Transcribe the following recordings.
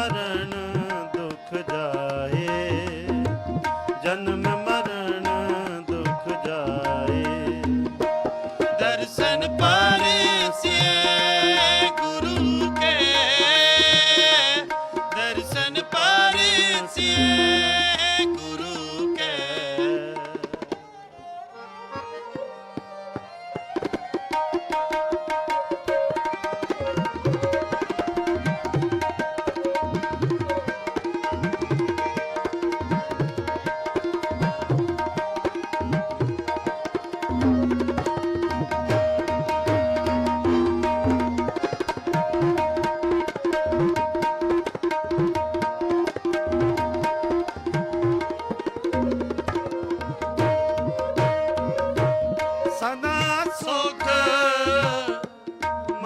ਮਰਨ ਦੁਖ ਜਾਏ।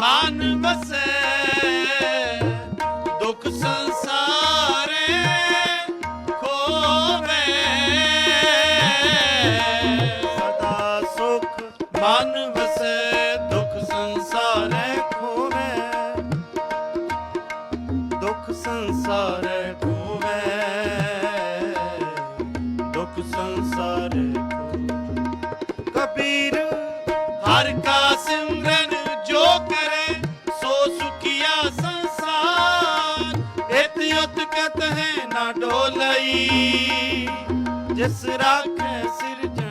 ਮਨ ਵਸੈ, ਦੁਖ ਸੰਸਾਰੇ ਖੋਵੇ। ਸਦਾ ਸੁਖ ਮਨ ਵਸੈ, ਦੁਖ ਸੰਸਾਰੇ ਖੋਵੇ। ਦੁਖ ਸੰਸਾਰ ਖੋਵੇ। ਦੁਖ ਸੰਸਾਰ ਖੋਵੇ। ਕਬੀਰ ਹਰ ਕਾ ਸਿਮਰਨ ਡੋਲਈ ਜਿਸ ਰਾਖੈ ਸਿਰਜਣਹਾਰ